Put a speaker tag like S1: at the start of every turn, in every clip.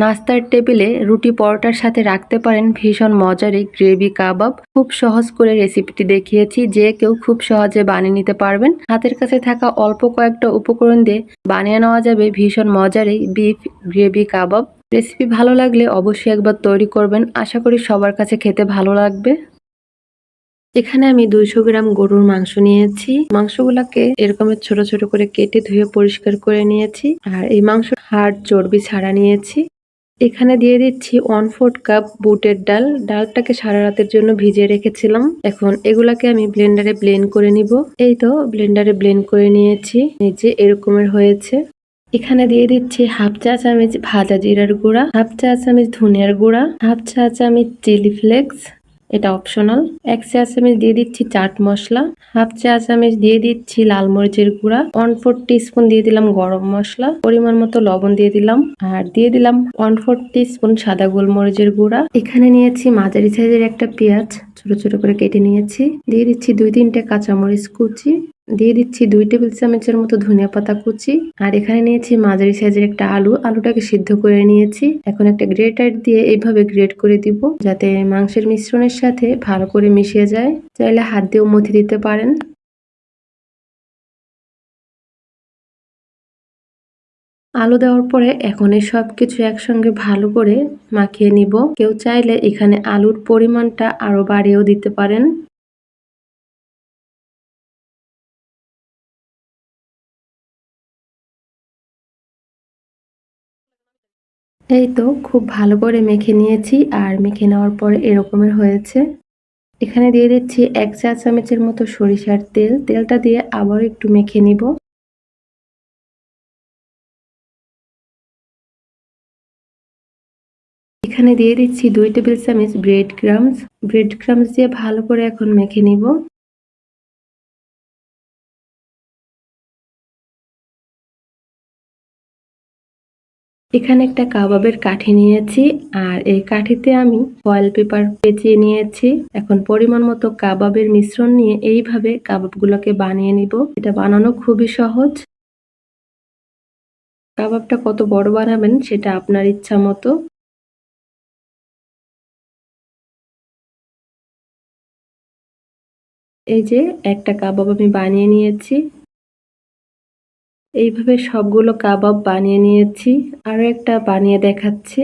S1: নাস্তার টেবিলে রুটি পরোটার সাথে রাখতে পারেন ভীষণ মজার এই গ্রেভি কাবাব। খুব সহজ করে রেসিপিটি দেখিয়েছি যে কেউ খুব সহজে বানিয়ে নিতে পারবেন। হাতের কাছে থাকা অল্প কয়েকটা উপকরণ দিয়ে বানিয়ে নেওয়া যাবে ভীষণ মজার এই বিফ, গ্রেভি কাবাব। রেসিপি ভালো লাগলে অবশ্যই একবার তৈরি করবেন। আশা করি সবার কাছে খেতে ভালো লাগবে। এখানে আমি দুইশো গ্রাম গরুর মাংস নিয়েছি। মাংসগুলাকে এরকমের ছোট ছোট করে কেটে ধুয়ে পরিষ্কার করে নিয়েছি। আর এই মাংস হাড় চর্বি ছাড়া নিয়েছি। এখানে দিয়ে দিচ্ছি ওয়ান ফোর্থ কাপ বুটের ডাল। ডালটাকে সারা রাতের জন্য ভিজিয়ে রেখেছিলাম। এখন এগুলাকে আমি ব্লেন্ডারে ব্লেন্ড করে নিব। এই তো ব্লেন্ডারে ব্লেন্ড করে নিয়েছি। যে এরকমের হয়েছে। এখানে দিয়ে দিচ্ছি হাফ চা চামচ ভাজা জিরার গুঁড়া, হাফ চা চামচ ধনিয়ার গুঁড়া, হাফ চা চামচ চিলি ফ্লেক্স এটা অপশনাল এক চা চামচ দিয়ে দিচ্ছি চাট মশলা, হাফ চা চামচ দিয়ে দিচ্ছি লাল মরিচের গুঁড়া ওয়ান ফোর স্পুন দিয়ে দিলাম গরম মশলা, পরিমাণ মতো লবণ দিয়ে দিলাম, আর দিয়ে দিলাম ওয়ান ফোর স্পুন সাদা গোলমরিচের গুঁড়া। এখানে নিয়েছি মাঝারি সাইজের একটা পেঁয়াজ, ছোট ছোট করে কেটে নিয়েছি। দিয়ে দিচ্ছি দুই তিনটে কাঁচামরিচ কুচি দিয়ে দিচ্ছি দুই টেবিল চামচের মতো ধনিয়া পাতা কুচি। আর এখানে নিয়েছি মাঝারি সাইজের একটা আলু। আলুটাকে সিদ্ধ করে নিয়েছি। এখন একটা গ্রেটার দিয়ে এইভাবে গ্রেট করে দিব, যাতে মাংসের মিশ্রণের সাথে ভালো করে মিশিয়ে যায়। চাইলে হাত দিয়েও মথি দিতে পারেন। আলু দেওয়ার পরে এখন এই সব কিছু একসঙ্গে ভালো করে মাখিয়ে নিব। কেউ চাইলে এখানে আলুর পরিমাণটা আরও বাড়িয়েও দিতে পারেন। এই তো, খুব ভালো করে মেখে নিয়েছি আর মেখে নেওয়ার পরে এরকমের হয়েছে। এখানে দিয়ে দিচ্ছি এক চা চামচের মতো সরিষার তেল। তেলটা দিয়ে আবার একটু মেখে নিব। এখানে দিয়ে দিচ্ছি দুই টেবিল চামচ ব্রেড ক্রামস। ব্রেড ক্রামস দিয়ে ভালো করে এখন মেখে নিব। এখানে একটা কাবাবের কাঠি নিয়েছি, আর এই কাঠিতে আমি ফয়েল পেপার পেঁচিয়ে নিয়েছি। এখন পরিমাণ মতো কাবাবের মিশ্রণ নিয়ে এইভাবে কাবাবগুলোকে বানিয়ে নিব। এটা বানানো খুবই সহজ। কাবাবটা কত বড় বানাবেন সেটা আপনার ইচ্ছা মতো। এই যে একটা কাবাব আমি বানিয়ে নিয়েছি। এইভাবে সবগুলো কাবাব বানিয়ে নিয়েছি। আরও একটা বানিয়ে দেখাচ্ছি।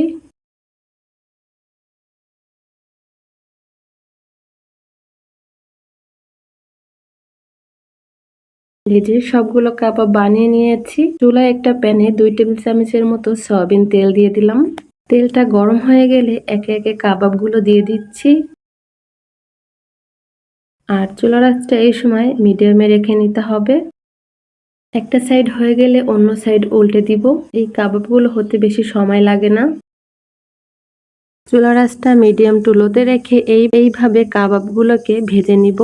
S1: এই যে সবগুলো কাবাব বানিয়ে নিয়েছি। চুলায় একটা প্যানে দুই টেবিল চামচের মতো সয়াবিন তেল দিয়ে দিলাম। তেলটা গরম হয়ে গেলে একে একে কাবাবগুলো দিয়ে দিচ্ছি। আর চুলার আঁচটা এই সময় মিডিয়ামে রেখে নিতে হবে। একটা সাইড হয়ে গেলে অন্য সাইড উল্টে দিব। এই কাবাবগুলো হতে বেশি সময় লাগে না। চুলা রাসটা মিডিয়াম টুলোতে রেখে এই, এইভাবে কাবাবগুলোকে ভেজে নিব।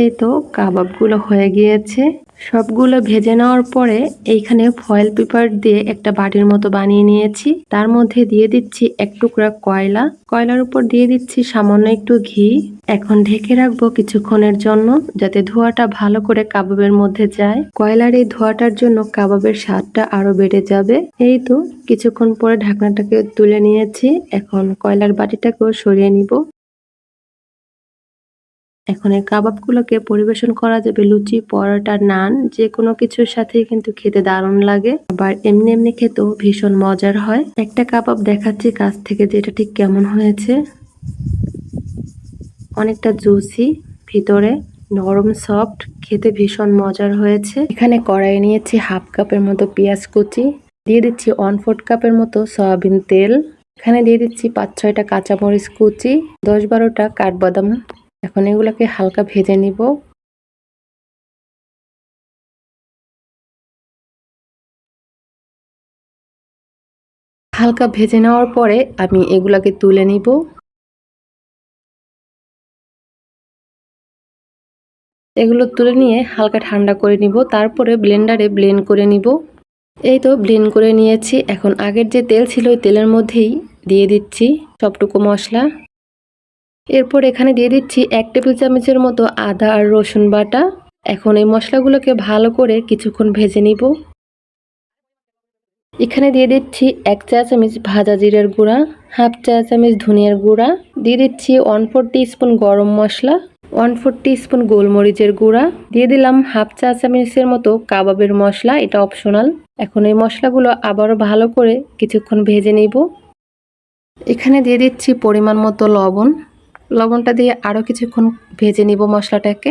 S1: এই তো কাবাবগুলো হয়ে গিয়েছে। সবগুলো ভেজে নেওয়ার পরে এইখানে ফয়েল পেপার দিয়ে একটা বাটির মতো বানিয়ে নিয়েছি। তার মধ্যে দিয়ে দিচ্ছি এক টুকরা কয়লা। কয়লার উপর দিয়ে দিচ্ছি সামান্য একটু ঘি। এখন ঢেকে রাখব কিছুক্ষণের জন্য যাতে ধোয়াটা ভালো করে কাবাবের মধ্যে যায়। কয়লার এই ধোয়াটার জন্য কাবাবের স্বাদটা আরও বেড়ে যাবে। এই তো কিছুক্ষণ পরে ঢাকনাটাকে তুলে নিয়েছি। এখন কয়লার বাটিটাকেও সরিয়ে নিব। এখন এই কাবাবগুলোকে পরিবেশন করা যাবে লুচি, পরোটা, নান যে কোনো কিছুর সাথেই কিন্তু খেতে দারুণ লাগে। আবার এমনি এমনি খেতেও ভীষণ মজার হয়। একটা কাবাব দেখাচ্ছি কাছ থেকে যে এটা ঠিক কেমন হয়েছে। অনেকটা জুসি, ভিতরে নরম, সফট, খেতে ভীষণ মজার হয়েছে। এখানে কড়াই নিয়েছি হাফ কাপের মতো পেঁয়াজ কুচি, দিয়ে দিচ্ছি ওয়ান ফোর্থ কাপের মতো সয়াবিন তেল। এখানে দিয়ে দিচ্ছি পাঁচ ছয়টা কাঁচামরিচ কুচি, দশ বারোটা কাঠবাদাম এখন এগুলোকে হালকা ভেজে নিব। হালকা ভেজে নেওয়ার পরে আমি এগুলাকে তুলে নিব। এগুলো তুলে নিয়ে হালকা ঠান্ডা করে নিব, তারপরে ব্লেন্ডারে ব্লেন্ড করে নিব। এই তো ব্লেন্ড করে নিয়েছি। এখন আগের যে তেল ছিল ওই তেলের মধ্যেই দিয়ে দিচ্ছি সবটুকু মশলা। এরপর এখানে দিয়ে দিচ্ছি এক টেবিল চামচের মতো আদা আর রসুন বাটা। এখন এই মশলাগুলোকে ভালো করে কিছুক্ষণ ভেজে নিব। এখানে দিয়ে দিচ্ছি এক চা চামচ ভাজা জিরের গুঁড়া, হাফ চা চামচ ধনিয়ার গুঁড়া, দিয়ে দিচ্ছি ওয়ান ফোর স্পুন গরম মশলা, ওয়ান ফোর স্পুন গোলমরিচের গুঁড়া, দিয়ে দিলাম হাফ চা চামচের মতো কাবাবের মশলা, এটা অপশনাল। এখন এই মশলাগুলো আবারও ভালো করে কিছুক্ষণ ভেজে নিব। এখানে দিয়ে দিচ্ছি পরিমাণ মতো লবণ লবণটা দিয়ে আরও কিছুক্ষণ ভেজে নিব মশলাটাকে।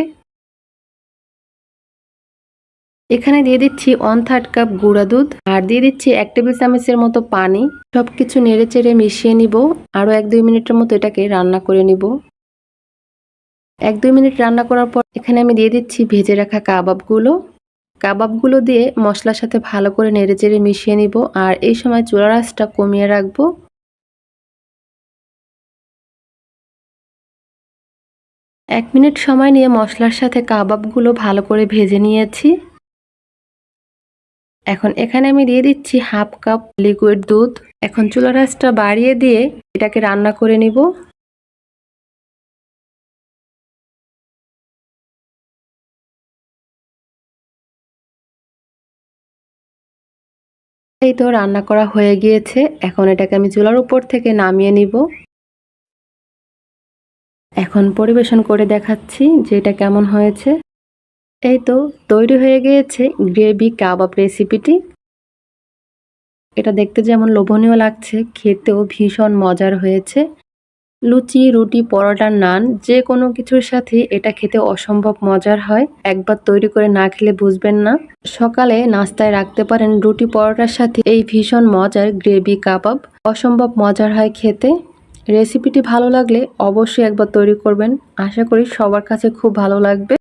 S1: এখানে দিয়ে দিচ্ছি ওয়ান থার্ড কাপ গুঁড়া দুধ আর দিয়ে দিচ্ছি এক টেবিল চামচের মতো পানি। সব কিছু নেড়ে চেড়ে মিশিয়ে নিব। আরও এক দুই মিনিটের মতো এটাকে রান্না করে নিব। এক দুই মিনিট রান্না করার পর এখানে আমি দিয়ে দিচ্ছি ভেজে রাখা কাবাবগুলো। কাবাবগুলো দিয়ে মশলার সাথে ভালো করে নেড়ে চেড়ে মিশিয়ে নিব। আর এই সময় চুলার আঁচটা কমিয়ে রাখব। এক মিনিট সময় নিয়ে মশলার সাথে কাবাবগুলো ভালো করে ভেজে নিয়েছি। এখন এখানে আমি দিয়ে দিচ্ছি হাফ কাপ লিকুইড দুধ। এখন চুলার আঁচটা বাড়িয়ে দিয়ে এটাকে রান্না করে নিব। এই তো রান্না করা হয়ে গিয়েছে। এখন এটাকে আমি চুলার উপর থেকে নামিয়ে নিব। এখন পরিবেশন করে দেখাচ্ছি যে এটা কেমন হয়েছে। এই তো, তৈরি হয়ে গিয়েছে গ্রেভি কাবাব রেসিপিটি। এটা দেখতে যেমন লোভনীয় লাগছে, খেতেও ভীষণ মজার হয়েছে। লুচি, রুটি, পরোটা, নান, যে কোনো কিছুর সাথে এটা খেতে অসম্ভব মজার হয়। একবার তৈরি করে না খেলে বুঝবেন না। সকালে নাস্তায় রাখতে পারেন রুটি, পরোটার সাথে এই ভীষণ মজার গ্রেভি কাবাব। অসম্ভব মজার হয় খেতে। রেসিপিটি ভালো লাগলে অবশ্যই একবার তৈরি করবেন। আশা করি সবার কাছে খুব ভালো লাগবে।